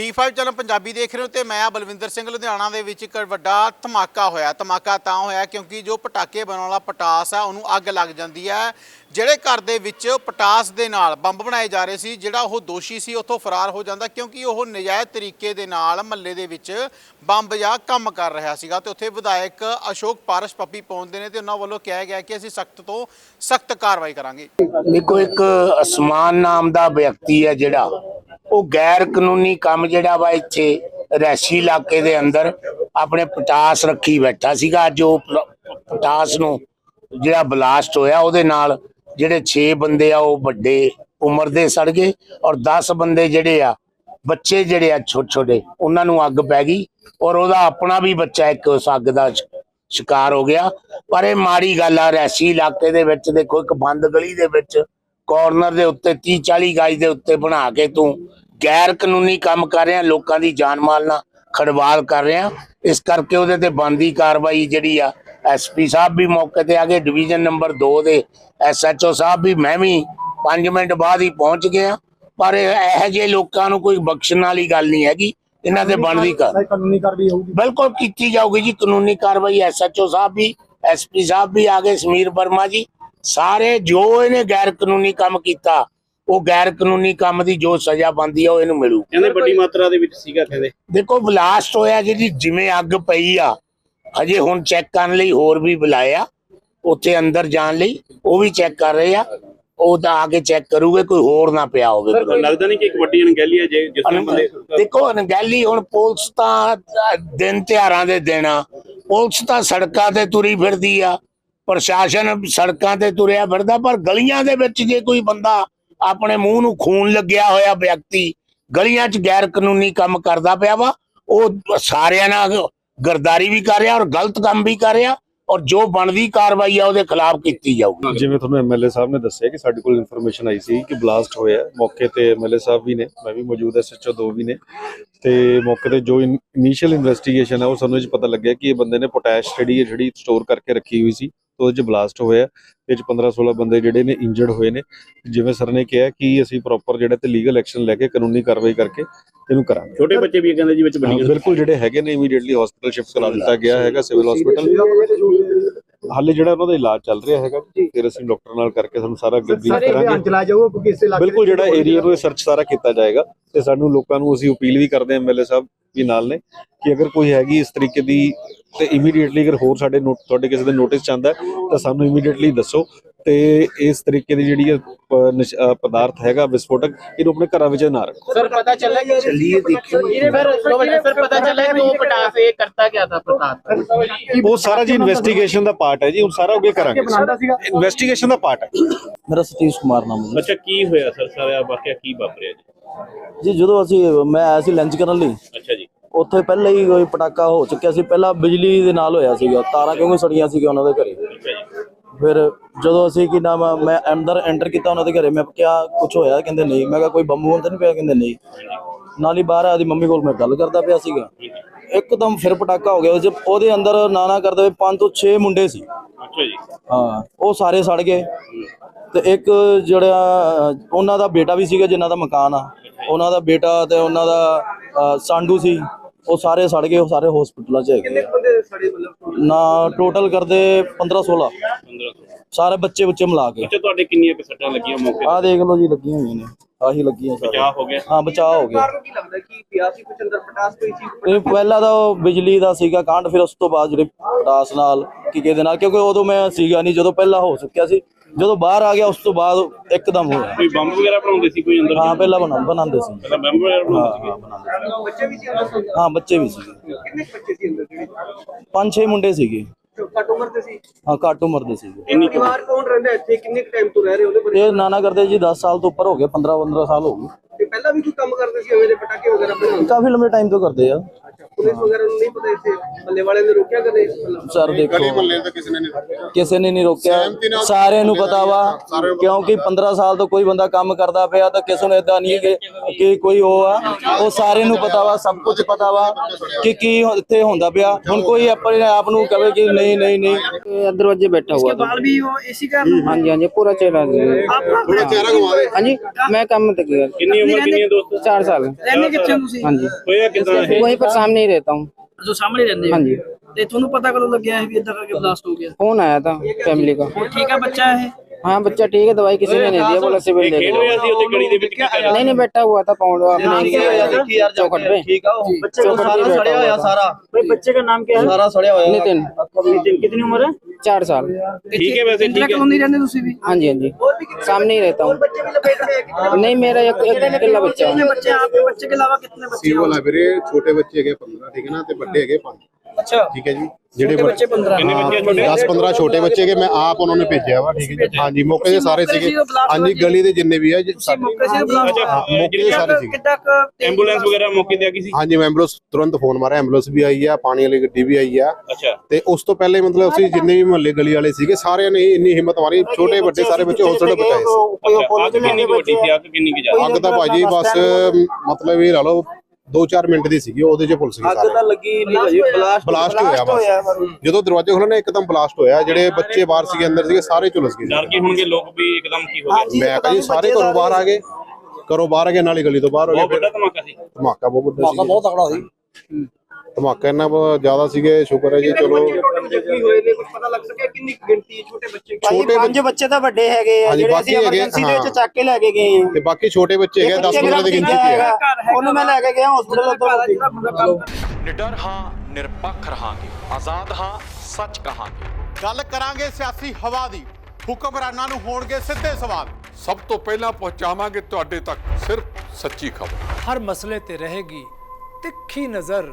D5 channel Punjabi ਦੇਖ ਰਹੇ ਹੋ ਤੇ ਮੈਂ ਆ ਬਲਵਿੰਦਰ ਸਿੰਘ ਲੁਧਿਆਣਾ ਦੇ ਵਿੱਚ ਇੱਕ ਵੱਡਾ ਧਮਾਕਾ ਹੋਇਆ। ਧਮਾਕਾ ਤਾਂ ਹੋਇਆ ਕਿਉਂਕਿ ਜੋ ਪਟਾਕੇ ਬਣਾਉਣ ਵਾਲਾ ਪਟਾਸ ਆ, ਉਹਨੂੰ ਅੱਗ ਲੱਗ ਜਾਂਦੀ ਹੈ ਜਿਹੜੇ ਘਰ ਦੇ ਵਿੱਚ ਪਟਾਸ ਦੇ ਨਾਲ ਬੰਬ ਬਣਾਏ ਜਾ ਰਹੇ ਸੀ, ਜਿਹੜਾ ਉਹ ਦੋਸ਼ੀ ਸੀ, ਉੱਥੋਂ ਫਰਾਰ ਹੋ ਜਾਂਦਾ ਕਿਉਂਕਿ ਉਹ ਨਜਾਇਜ਼ ਤਰੀਕੇ ਦੇ ਨਾਲ ਮਹੱਲੇ ਦੇ ਵਿੱਚ ਬੰਬ ਜਾਂ ਕੰਮ ਕਰ ਰਿਹਾ ਸੀਗਾ ਤੇ ਉੱਥੇ ਵਿਧਾਇਕ ਅਸ਼ੋਕ ਪਾਰਸ ਪੱਪੀ ਪਹੁੰਚਦੇ ਨੇ ਤੇ ਉਹਨਾਂ ਵੱਲੋਂ ਕਿਹਾ ਗਿਆ ਕਿ ਅਸੀਂ ਸਖਤ ਤੋਂ ਸਖਤ ਕਾਰਵਾਈ ਕਰਾਂਗੇ। ਦੇਖੋ, ਇੱਕ ਅਸਮਾਨ ਨਾਮ ਦਾ ਵਿਅਕਤੀ ਹੈ ਜਿਹੜਾ ਉਹ ਗੈਰ ਕਾਨੂੰਨੀ ਕੰਮ ਜਿਹੜਾ ਵਾ ਇੱਥੇ ਰੈਸ਼ੀ ਇਲਾਕੇ ਦੇ ਅੰਦਰ ਆਪਣੇ ਪਟਾਸ ਰੱਖੀ ਬੈਠਾ ਸੀਗਾ। ਅੱਜ ਉਹ ਪਟਾਸ ਨੂੰ ਜਿਹੜਾ ਬਲਾਸਟ ਹੋਇਆ, ਉਹਦੇ ਨਾਲ ਜਿਹੜੇ 6 ਬੰਦੇ ਆ, ਉਹ ਵੱਡੇ ਉਮਰ ਦੇ ਸੜ ਗਏ ਔਰ 10 ਬੰਦੇ ਜਿਹੜੇ ਆ, ਬੱਚੇ ਜਿਹੜੇ ਆ ਛੋਟੇ ਛੋਟੇ ਉਹਨਾਂ ਨੂੰ ਅੱਗ ਪੈ ਗਈ ਔਰ ਉਹਦਾ ਆਪਣਾ ਵੀ ਬੱਚਾ ਇੱਕ ਉਸ ਅੱਗ ਦਾ ਸ਼ਿਕਾਰ ਹੋ ਗਿਆ। ਪਰ ਇਹ ਮਾੜੀ ਗੱਲ ਆ ਰੈਸੀ ਇਲਾਕੇ ਦੇ ਵਿੱਚ ਦੇਖੋ, ਇੱਕ ਬੰਦ ਗਲੀ ਦੇ ਵਿੱਚ ਕਾਰਨਰ ਦੇ ਉੱਤੇ 30 40 ਗਾਜ ਦੇ ਉੱਤੇ ਬਣਾ ਕੇ ਤੂੰ ਗੈਰ ਕਾਨੂੰਨੀ ਕੰਮ ਕਰ ਰਿਹਾ ਲੋਕਾਂ ਦੀ ਜਾਨ ਮਾਲ ਨਾਲ ਖੜਵਾਲ ਕਰ ਰਿਹਾ। ਇਸ ਕਰਕੇ ਉਹਦੇ ਤੇ ਬੰਦੀ ਕਾਰਵਾਈ ਜਿਹੜੀ ਆ ਐਸਪੀ ਸਾਹਿਬ ਵੀ ਮੌਕੇ ਤੇ ਆ ਗਏ ਡਿਵੀਜ਼ਨ ਨੰਬਰ 2 ਦੇ ਐਸਐਚਓ ਸਾਹਿਬ ਵੀ ਮੈਂ ਵੀ 5 ਮਿੰਟ ਬਾਅਦ ਹੀ ਪਹੁੰਚ ਗਿਆ। ਪਰ ਇਹ- ਜਿਹੇ ਲੋਕਾਂ ਨੂੰ ਕੋਈ ਬਖਸ਼ਣ ਵਾਲੀ ਗੱਲ ਨਹੀਂ ਹੈਗੀ ਇਹਨਾਂ ਤੇ ਬਣਦੀ ਕਰ ਕਾਨੂੰਨੀ ਕਾਰਵਾਈ ਹੋਊਗੀ। ਬਿਲਕੁਲ ਕੀਤੀ ਜਾਊਗੀ ਜੀ ਕਾਨੂੰਨੀ ਕਾਰਵਾਈ ਐਸਐਚਓ ਸਾਹਿਬ ਵੀ ਐਸਪੀ ਸਾਹਿਬ ਵੀ ਆ ਗਏ ਸਮੀਰ ਵਰਮਾ ਜੀ। ਸਾਰੇ ਜੋ ਇਹਨੇ ਗੈਰ ਕਾਨੂੰਨੀ ਕੰਮ ਕੀਤਾ ਉਹ ਗੈਰ ਕਾਨੂੰਨੀ ਕੰਮ ਦੀ ਜੋ ਸਜ਼ਾ ਬੰਦੀ ਆ ਉਹ ਇਹਨੂੰ ਮਿਲੂ। ਕਹਿੰਦੇ ਵੱਡੀ ਮਾਤਰਾ ਦੇ ਵਿੱਚ ਸੀਗਾ ਕਹਿੰਦੇ। ਦੇਖੋ ਬਲਾਸਟ ਹੋਇਆ ਜਿਹੜੀ ਜਿਵੇਂ ਅੱਗ ਪਈ ਆ ਅਜੇ ਹੁਣ ਚੈੱਕ ਕਰਨ ਲਈ ਹੋਰ ਵੀ ਬੁਲਾਇਆ ਉੱਥੇ ਅੰਦਰ ਜਾਣ ਲਈ ਉਹ ਵੀ ਚੈੱਕ ਕਰ ਰਹੇ ਆ ਉਹ ਤਾਂ ਆ ਕੇ ਚੈੱਕ ਕਰੂਗੇ ਕੋਈ ਹੋਰ ਨਾ ਪਿਆ ਹੋਵੇ। ਲੱਗਦਾ ਨਹੀਂ ਕਿ ਇੱਕ ਵੱਡੀ ਅਣਗਹਿਲੀ ਹੈ ਜੇ ਜਿਸ ਤਰ੍ਹਾਂ ਬੰਦੇ ਦੇਖੋ ਅਣਗਹਿਲੀ ਹੁਣ ਪੁਲਿਸ ਤਾਂ ਦਿਨ ਤਿਉਹਾਰਾਂ ਦੇ ਦਿਨ ਆ। ਪੁਲਿਸ ਤਾਂ ਸੜਕਾਂ ਤੇ ਤੁਰੀ ਫਿਰਦੀ ਆ ਪ੍ਰਸ਼ਾਸਨ ਸੜਕਾਂ ਤੇ ਤੁਰਿਆ ਫਿਰਦਾ ਪਰ ਗਲੀਆਂ ਦੇ ਵਿੱਚ ਜੇ ਕੋਈ ਬੰਦਾ ਆਪਣੇ ਮੂੰਹ ਨੂੰ ਖੂਨ ਲੱਗਿਆ ਹੋਇਆ ਵਿਅਕਤੀ ਗਲੀਆਂ 'ਚ ਗੈਰ ਕਾਨੂੰਨੀ ਕੰਮ ਕਰਦਾ ਪਿਆ ਵਾ, ਉਹ ਸਾਰਿਆਂ ਨਾਲ ਗਰਦਾਰੀ ਵੀ ਕਰ ਰਿਹਾ ਔਰ ਗਲਤ ਕੰਮ ਵੀ ਕਰ ਰਿਹਾ ਔਰ ਜੋ ਬਣਦੀ ਕਾਰਵਾਈ ਆ ਉਹਦੇ ਖਿਲਾਫ ਕੀਤੀ ਜਾਊਗੀ। ਜਿਵੇਂ ਤੁਹਾਨੂੰ ਐਮਐਲਏ ਸਾਹਿਬ ਨੇ ਦੱਸਿਆ ਕਿ ਸਾਡੇ ਕੋਲ ਇਨਫੋਰਮੇਸ਼ਨ ਆਈ ਸੀ ਕਿ ਬਲਾਸਟ ਹੋਇਆ ਮੌਕੇ ਤੇ ਐਮਐਲਏ ਸਾਹਿਬ ਵੀ ਨੇ, ਮੈਂ ਵੀ ਮੌਜੂਦ ਐ ਐਸਐਚਓ ਦੋ ਵੀ ਨੇ। ਤੇ ਮੌਕੇ ਤੇ ਜੋ ਇਨੀਸ਼ੀਅਲ ਇਨਵੈਸਟੀਗੇਸ਼ਨ ਹੈ ਉਹ ਸਾਨੂੰ ਇਹ ਪਤਾ ਲੱਗਿਆ ਕਿ ਇਹ ਬੰਦੇ ਨੇ ਪੋਟੈਸ਼ ਜਿਹੜੀ ਜਿਹੜੀ ਸਟੋਰ ਕਰਕੇ ਰੱਖੀ ਹੋਈ ਸੀ। ਤੇ ਉਹਦੇ 'ਚ ਬਲਾਸਟ ਹੋਇਆ ਇਹ 'ਚ 15 16 ਬੰਦੇ ਜਿਹੜੇ ਨੇ ਇੰਜਰਡ ਹੋਏ ਨੇ। ਜਿਵੇਂ ਸਰ ਨੇ ਕਿਹਾ ਕਿ ਅਸੀਂ ਪ੍ਰੋਪਰ ਜਿਹੜੇ ਤੇ ਲੀਗਲ ਐਕਸ਼ਨ ਲੈ ਕੇ ਕਾਨੂੰਨੀ ਕਾਰਵਾਈ ਕਰਕੇ ਇਹਨੂੰ ਕਰਾਂਗੇ। ਛੋਟੇ ਬੱਚੇ ਵੀ ਕਹਿੰਦੇ ਜੀ ਵਿੱਚ ਬਿਲਕੁਲ ਜਿਹੜੇ ਹੈਗੇ ਨੇ ਇਮੀਡੀਏਟਲੀ ਹਸਪੀਟਲ ਸ਼ਿਫਟ ਕਰਾ ਦਿੱਤਾ ਗਿਆ ਹੈਗਾ ਸਿਵਲ ਹਸਪੀਟਲ ਹਾਲੇ ਜਿਹੜਾ ਉਹਨਾਂ ਦਾ ਇਲਾਜ ਚੱਲ ਰਿਹਾ ਹੈਗਾ ਫਿਰ ਅਸੀਂ ਡਾਕਟਰ ਨਾਲ ਕਰਕੇ ਸਾਨੂੰ ਸਾਰਾ ਸਾਰੇ ਕਰਾਂਗੇ। ਚਲਾਇਆ ਜਾਊਗਾ ਕਿਉਂਕਿ ਇਸ ਇਲਾਕੇ ਬਿਲਕੁਲ ਜਿਹੜਾ ਏਰੀਆ ਨੂੰ ਸਰਚ ਸਾਰਾ ਕੀਤਾ ਜਾਏਗਾ ਤੇ ਸਾਨੂੰ ਲੋਕਾਂ ਨੂੰ ਅਸੀਂ ਅਪੀਲ ਵੀ ਕਰਦੇ ਹਾਂ ਐਮਐਲਏ ਸਾਹਿਬ ਵੀ ਨਾਲ ਨੇ ਕਿ ਅਗਰ ਕੋਈ ਹੈਗੀ ਇਸ ਤਰੀਕੇ ਦੀ ਤੇ ਇਮੀਡੀਏਟਲੀ ਅਗਰ ਹੋਰ ਸਾਡੇ ਤੁਹਾਡੇ ਕਿਸੇ ਦੇ ਨੋਟਿਸ ਹੈ, ਤਾਂ ਸਾਨੂੰ ਇਮੀਡੀਏਟਲੀ ਦੱਸੋ ਤੇ ਇਸ ਤਰੀਕੇ ਦੀ ਜਿਹੜੀ ਪਦਾਰਥ ਹੈਗਾ ਵਿਸਫੋਟਕ ਇਹਨੂੰ ਆਪਣੇ ਘਰਾਂ ਵਿੱਚ ਨਾ ਰੱਖੋ। ਸਰ ਪਤਾ ਚੱਲਿਆ ਕਿ ਚੱਲੀਏ ਦੇਖਿਓ ਸਰ ਪਤਾ ਚੱਲਿਆ ਕਿ ਉਹ ਪਟਾਸ ਕਰਤਾ ਗਿਆ ਥਾ ਪ੍ਰਤਾਪ ਉਹ ਸਾਰਾ ਜੀ ਇਨਵੈਸਟੀਗੇਸ਼ਨ ਦਾ ਪਾਰਟ ਹੈ ਜੀ ਹੁਣ ਸਾਰਾ ਅੱਗੇ ਕਰਾਂਗੇ। ਇਨਵੈਸਟੀਗੇਸ਼ਨ ਦਾ ਪਾਰਟ ਹੈ। ਮੇਰਾ ਸਤੀਸ਼ ਕੁਮਾਰ ਨਾਮ ਹੈ ਅੱਛਾ ਕੀ ਹੋਇਆ ਸਰ? ਸਾਰਾ ਵਾਕਿਆ ਕੀ ਵਾਪਰਿਆ ਜੀ? ਜੀ ਜਦੋਂ ਅਸੀਂ ਮੈਂ ਆਇਆ ਸੀ ਲੰਚ ਕਰਨ ਲਈ ਅੱਛਾ ਜੀ। ਉੱਥੇ ਪਹਿਲਾਂ ਹੀ ਕੋਈ ਪਟਾਕਾ ਹੋ ਚੁੱਕਿਆ ਸੀ। ਪਹਿਲਾਂ ਬਿਜਲੀ ਦੇ ਨਾਲ ਹੋਇਆ ਸੀਗਾ ਤਾਰਾਂ ਕਿਉਂਕਿ ਸੜੀਆਂ ਸੀਗੀਆਂ ਉਹਨਾਂ ਦੇ ਘਰੇ? ਫਿਰ ਜਦੋਂ ਅਸੀਂ ਕੀ ਨਾਮ ਆ, ਮੈਂ ਅੰਦਰ ਐਂਟਰ ਕੀਤਾ ਉਹਨਾਂ ਦੇ ਘਰੇ ਮੈਂ ਕਿਹਾ ਕੁਝ ਹੋਇਆ? ਕਹਿੰਦੇ ਨਹੀਂ। ਮੈਂ ਕਿਹਾ ਕੋਈ ਬੰਬ ਬੰਬ ਤਾਂ ਨਹੀਂ ਪਿਆ? ਕਹਿੰਦੇ ਨਹੀਂ। ਨਾਲ ਹੀ ਬਾਹਰ ਆਦੀ ਮੰਮੀ ਕੋਲ ਮੈਂ ਗੱਲ ਕਰਦਾ ਪਿਆ ਸੀਗਾ। ਇੱਕਦਮ ਫਿਰ ਪਟਾਕਾ ਹੋ ਗਿਆ। ਉਹਦੇ ਉਹਦੇ ਅੰਦਰ ਨਾ ਨਾ ਕਰਦੇ ਹੋਏ ਪੰਜ ਤੋਂ 6 ਮੁੰਡੇ ਸੀ। ਅੱਛਾ ਜੀ। ਹਾਂ ਉਹ ਸਾਰੇ ਸੜ ਗਏ। ਤੇ ਇੱਕ ਜਿਹੜਾ ਅਹ, ਉਹਨਾਂ ਦਾ ਬੇਟਾ ਵੀ ਸੀਗਾ ਜਿਨ੍ਹਾਂ ਦਾ ਮਕਾਨ ਆ। ਉਹਨਾਂ ਦਾ ਬੇਟਾ ਤੇ ਉਹਨਾਂ ਦਾ ਅਹ, ਸਾਂਢੂ ਸੀ। ਉਹ ਸਾਰੇ ਸੜ ਗਏ ਉਹ ਸਾਰੇ ਹਸਪੀਟਲਾਂ 'ਚ ਹੈਗੇ। ਆ। ਬੰਦੇ ਸੜੇ ਮਤਲਬ ਨਾ ਟੋਟਲ ਕਰਦੇ 15 16 15 ਸਾਰੇ ਬੱਚੇ ਬੱਚੇ ਮਿਲਾ ਕੇ। ਅੱਛਾ ਤੁਹਾਡੇ ਕਿੰਨੀਆਂ ਕੁ ਸੱਟਾਂ ਲੱਗੀਆਂ ਮੌਕੇ ਆਹ ਦੇਖ ਲਓ ਜੀ ਲੱਗੀਆਂ ਹੋਈਆਂ ਨੇ। ਆਹੀ ਲੱਗੀਆਂ ਸਾਰੇ। ਬਚਾਅ ਹੋ ਗਿਆ? ਹਾਂ ਬਚਾਅ ਹੋ ਗਿਆ। ਕਾਰਨ ਕੀ ਲੱਗਦਾ ਕਿ ਪਿਆ ਸੀ ਕੁਝ ਅੰਦਰ ਪਟਾਸ ਪਈ ਸੀ? ਇਹ ਪਹਿਲਾਂ ਤਾਂ ਉਹ ਬਿਜਲੀ ਦਾ ਸੀਗਾ ਕਾਂਡ ਫਿਰ ਉਸ ਤੋਂ ਬਾਅਦ ਜਿਹੜੇ ਪਟਾਸ ਨਾਲ ਕੀ ਕਿਹਦੇ ਨਾਲ ਕਿਉਂਕਿ ਉਦੋਂ ਮੈਂ ਸੀਗਾ ਨਹੀਂ ਜਦੋਂ ਪਹਿਲਾਂ ਹੋ ਚੁੱਕਿਆ ਸੀ। ਜਦੋਂ ਬਾਹਰ ਆ ਗਿਆ ਉਸ ਤੋਂ ਬਾਅਦ ਇੱਕਦਮ ਹੋਇਆ ਕੋਈ ਬੰਬ ਵਗੈਰਾ ਬਣਾਉਂਦੇ ਸੀ ਕੋਈ ਅੰਦਰ? ਹਾਂ ਪਹਿਲਾਂ ਬਣਾ ਬਣਾਉਂਦੇ ਸੀ। ਪਹਿਲਾਂ ਬੰਬ ਵਗੈਰਾ ਹਾਂ ਬਣਾਉਂਦੇ ਹਾਂ ਬਣਾਉਂਦੇ ਬੱਚੇ ਵੀ ਸੀ। ਅੰਦਰ ਹਾਂ ਬੱਚੇ ਵੀ ਸੀਗੇ ਕਿੰਨੇ ਕੁ ਬੱਚੇ ਸੀ। ਅੰਦਰ ਜਿਹੜੇ ਪੰਜ ਛੇ ਮੁੰਡੇ ਸੀਗੇ। ਘੱਟ ਉਮਰ ਦੇ ਸੀ ਹਾਂ ਘੱਟ ਉਮਰ ਦੇ ਸੀਗੇ। ਇੰਨੀ ਕੁ- ਪਰਿਵਾਰ ਕੌਣ ਰਹਿੰਦਾ ਇੱਥੇ? ਕਿੰਨੇ ਟਾਈਮ ਤੋਂ ਰਹਿ ਰਹੇ ਉਹਦੇ ਬਾਰੇ ਇਹ ਨਾਨਾ ਕਰਦੇ ਜੀ 10 ਸਾਲ ਤੋਂ ਉੱਪਰ ਹੋ ਗਏ 15 15 ਸਾਲ ਹੋ ਗਏ। ਤੇ ਪਹਿਲਾਂ ਵੀ ਕੋਈ ਕੰਮ ਕਰਦੇ ਸੀ ਐਵੇਂ ਦੇ ਪਟਾਕੇ ਵਗੈਰਾ ਬਣਾਉਂਦੇ ਕਾਫੀ ਲੰਬੇ ਟਾਈਮ ਤੋਂ ਕਰਦੇ ਆ। ਪੁਲਿਸ ਵਗੈਰਾ ਨੂੰ ਨਹੀਂ ਪਤਾ ਇੱਥੇ ਮੱਲੇ ਵਾਲਿਆਂ ਨੇ ਰੋਕਿਆ ਕਦੇ ਮਤਲਬ ਸਰ ਦੇਖੋ ਕਿਸੇ ਨੇ ਨਹੀਂ ਰੋਕਿਆ ਕਿਸੇ ਨੇ ਨਹੀਂ ਰੋਕਿਆ ਸਹਿਮਤੀ ਨਾਲ ਸਾਰਿਆਂ ਨੂੰ ਪਤਾ ਵਾ ਸਾਰਿਆਂ ਨੂੰ ਕਿਉਂਕਿ 15 ਸਾਲ ਤੋਂ ਕੋਈ ਬੰਦਾ ਕੰਮ ਕਰਦਾ ਪਿਆ ਤਾਂ ਕਿਸੇ ਨੂੰ ਇਦਾਂ ਨਹੀਂ ਕਿ ਕਿ ਕੋਈ ਉਹ ਆ ਉਹ ਸਾਰਿਆਂ ਨੂੰ ਪਤਾ ਵਾ ਸਭ ਕੁਝ ਪਤਾ ਵਾ ਕਿ ਕੀ ਹੋ- ਇੱਥੇ ਹੁੰਦਾ ਪਿਆ ਹੁਣ ਕੋਈ ਆਪਣੇ ਆਪ ਨੂੰ ਕਵੇ ਕਿ ਨਹੀਂ ਨਹੀਂ ਨਹੀਂ दरवाजे बैठा हुआ था ਵੀ ਉਹ ਏਸੀ का हाँ जी हाँ जी पूरा चेहरा ਥੋੜਾ ਚਿਹਰਾ ਘੁਮਾ ਦੇ हाँ जी मैं काम में गया ਕਿੰਨੀ ਉਮਰ ਕਿੰਨੀ ਹੈ ਦੋਸਤ चार साल ਰਹਿੰਦੇ ਕਿੱਥੇ ਹੋ ਤੁਸੀਂ हाँ जी ਹੋਇਆ ਕਿਦਾਂ ਇਹ वहीं पर सामने ही रहता हूँ ਜੋ ਸਾਹਮਣੇ ਰਹਿੰਦੇ हाँ जी ਤੇ ਤੁਹਾਨੂੰ ਪਤਾ ਕਦੋਂ ਲੱਗਿਆ ਹੈ ਵੀ ਇਦਾਂ ਕਰਕੇ ਬਲਾਸਟ ਹੋ ਗਿਆ फोन आया था फैमिली का ਠੀਕ ਹੈ ਬੱਚਾ ਇਹ हाँ बच्चा ठीक है दवाई किसी ने नहीं दिया बोला सिविल ले ਖੇਡ लो ਰਿਹਾ ਸੀ ਉੱਥੇ ਗਲੀ ਦੇ ਵਿੱਚ ਕੀ ਕਰ ਰਿਹਾ नहीं नहीं बैठा हुआ था पाउंड अपने चौखट पे ਠੀਕ ਆ ਉਹ ਬੱਚੇ का सारा सड़या होया ਸਾਰਾ भाई बच्चे का नाम क्या है सारा सड़या होया नितिन कितनी उम्र है चार साल ਠੀਕ ਹੈ ਵੈਸੇ ਠੀਕ ਹੈ ਕਲੋਨੀ ਰਹਿੰਦੇ ਤੁਸੀਂ ਵੀ हाँ जी हाँ जी सामने ही रहता हूँ नहीं मेरा एक एक अकेला बच्चा है ਬੱਚੇ ਆਪਕੇ ਬੱਚੇ ਕੇ ਇਲਾਵਾ ਕਿੰਨੇ ਬੱਚੇ ਸੀਵਲ ਆ ਵੀਰੇ ਛੋਟੇ ਬੱਚੇ ਹੈਗੇ 15 ਠੀਕ ਹੈ ਨਾ ਤੇ ਵੱਡੇ ਹੈਗੇ 5 ਅੱਛਾ। ਠੀਕ ਹੈ ਜੀ। ਜਿਹੜੇ ਬੱਚੇ 15 ਕਿੰਨੇ ਬੱਚੇ ਆ ਛੋਟੇ? 10 15 ਛੋਟੇ ਬੱਚੇ ਹੈਗੇ ਮੈਂ ਆਪ ਉਹਨਾਂ ਨੇ ਭੇਜਿਆ ਵਾ ਠੀਕ ਹੈ ਜੀ। ਹਾਂਜੀ ਮੌਕੇ ਦੇ ਸਾਰੇ ਸੀਗੇ। ਹਾਂਜੀ ਗਲੀ ਦੇ ਜਿੰਨੇ ਵੀ ਆ ਜੀ ਸਾਡੇ ਮੌਕੇ ਸੇ ਬਲਾਸਟ ਅੱਛਾ ਹਾਂ, ਮੌਕੇ ਦੇ ਸਾਰੇ ਸੀਗੇ? ਕਿੱਦਾਂ ਕੁ ਐਂਬੂਲੈਂਸ ਵਗੈਰਾ ਮੌਕੇ ਤੇ ਆ ਗਈ ਸੀ? ਹਾਂਜੀ ਮੈਂ ਐਂਬੂਲੈਂਸ ਤੁਰੰਤ ਫੋਨ ਮਾਰਿਆ ਐਂਬੂਲੈਂਸ ਵੀ ਆਈ ਆ ਪਾਣੀ ਵਾਲੀ ਗੱਡੀ ਵੀ ਆਈ ਆ। ਅੱਛਾ। ਤੇ ਉਸ ਤੋਂ ਪਹਿਲੇ ਮਤਲਬ ਅਸੀਂ ਜਿੰਨੇ ਵੀ ਮੁਹੱਲੇ ਗਲੀ ਵਾਲੇ ਸੀਗੇ ਸਾਰਿਆਂ ਨੇ ਇੰਨੀ ਹਿੰਮਤ ਮਾਰੀ ਛੋਟੇ ਵੱਡੇ ਸਾਰੇ ਬੱਚੇ ਹੌਸਲੇ ਬਚਾਏ ਸੀ। ਅੱਛਾ ਅੱਗ ਕਿੰਨੀ ਕੁ ਵੱਡੀ ਸੀ ਅੱਗ ਕਿੰਨੀ ਕੁ ਜ਼ਿਆਦਾ? ਅੱਗ ਤਾਂ ਭਾਜੀ ਬਸ ਮਤਲਬ ਇਹ ਲਾ ਲਓ 2-4 ਮਿੰਟ ਦੀ ਸੀਗੀ ਉਹਦੇ 'ਚ ਪੁਲਿਸ ਗਈ ਅੱਗ ਤਾਂ ਲੱਗੀ ਨਹੀਂ ਭਾਜੀ ਬਲਾਸਟ ਬਲਾਸਟ ਹੋਇਆ ਬਸ। ਜਦੋਂ ਦਰਵਾਜ਼ੇ ਖੋਲ੍ਹੇ ਨਾ ਇੱਕਦਮ ਬਲਾਸਟ ਹੋਇਆ। ਜਿਹੜੇ ਬੱਚੇ ਬਾਹਰ ਸੀਗੇ ਅੰਦਰ ਸੀਗੇ ਸਾਰੇ ਝੁਲਸ ਗਏ। ਡਰ ਕੇ ਹੋਣਗੇ ਲੋਕ ਵੀ ਇੱਕਦਮ ਕੀ ਹੋ ਗਿਆ। ਮੈਂ ਕਹਾਂ ਜੀ ਸਾਰੇ ਘਰੋਂ ਬਾਹਰ ਆ ਗਏ। ਘਰੋਂ ਬਾਹਰ ਆ ਗਏ ਨਾਲੇ ਗਲੀ ਤੋਂ ਬਾਹਰ ਹੋ ਬਹੁਤ ਗਏ ਵੱਡਾ ਧਮਾਕਾ ਸੀ। ਧਮਾਕਾ ਬਹੁਤ ਵੱਡਾ ਸੀ। ਬਹੁਤ ਤਕੜਾ ਸੀ। ਧਮਾਕਾ ਇੰਨਾ ਬਹੁਤ ਜ਼ਿਆਦਾ ਸੀਗੇ ਸ਼ੁਕਰ ਹੈ ਜੀ ਚਲੋ। ਟੋਟਲ ਜ਼ਖਮੀ ਹੋਏ ਨੇ? ਕੁਝ ਪਤਾ ਲੱਗ ਸਕਿਆ ਕਿੰਨੀ ਕੁ ਗਿਣਤੀ ਹੈ ਛੋਟੇ ਬੱਚੇ? ਕੀ? ਛੋਟੇ ਪੰਜ ਬੱਚੇ ਤਾਂ ਵੱਡੇ ਹੈਗੇ ਆ ਹਾਂਜੀ, ਜਿਹੜੇ ਬਾਕੀ ਅਸੀਂ ਹੈਗੇ, ਐਮਰਜੈਂਸੀ ਦੇ ਵਿੱਚ ਹਾਂ। ਚੱਕ ਕੇ ਲੈ ਕੇ ਗਏ ਆ। ਤੇ ਬਾਕੀ ਛੋਟੇ ਬੱਚੇ ਹੈਗੇ 10 15 ਦੀ ਗਿਣਤੀ 'ਚ ਹੈ ਉਹਨੂੰ ਮੈਂ ਲੈ ਕੇ ਗਿਆ ਹਸਪੀਟਲ ਜਿਹੜਾ ਮੁੰਡਾ ਕੰਮ ਨਿਡਰ ਹਾਂ ਨਿਰਪੱਖ ਰਹਾਂਗੇ ਆਜ਼ਾਦ ਹਾਂ ਸੱਚ ਕਹਾਂਗੇ। ਗੱਲ ਕਰਾਂਗੇ ਸਿਆਸੀ ਹਵਾ ਦੀ ਹੁਕਮਰਾਨਾਂ ਨੂੰ ਹੋਣਗੇ ਸਿੱਧੇ ਸਵਾਲ। ਸਭ ਤੋਂ ਪਹਿਲਾਂ ਪਹੁੰਚਾਵਾਂਗੇ ਤੁਹਾਡੇ ਤੱਕ ਸਿਰਫ ਸੱਚੀ ਖਬਰ। ਹਰ ਮਸਲੇ ਤੇ ਰਹੇਗੀ ਤਿੱਖੀ ਨਜ਼ਰ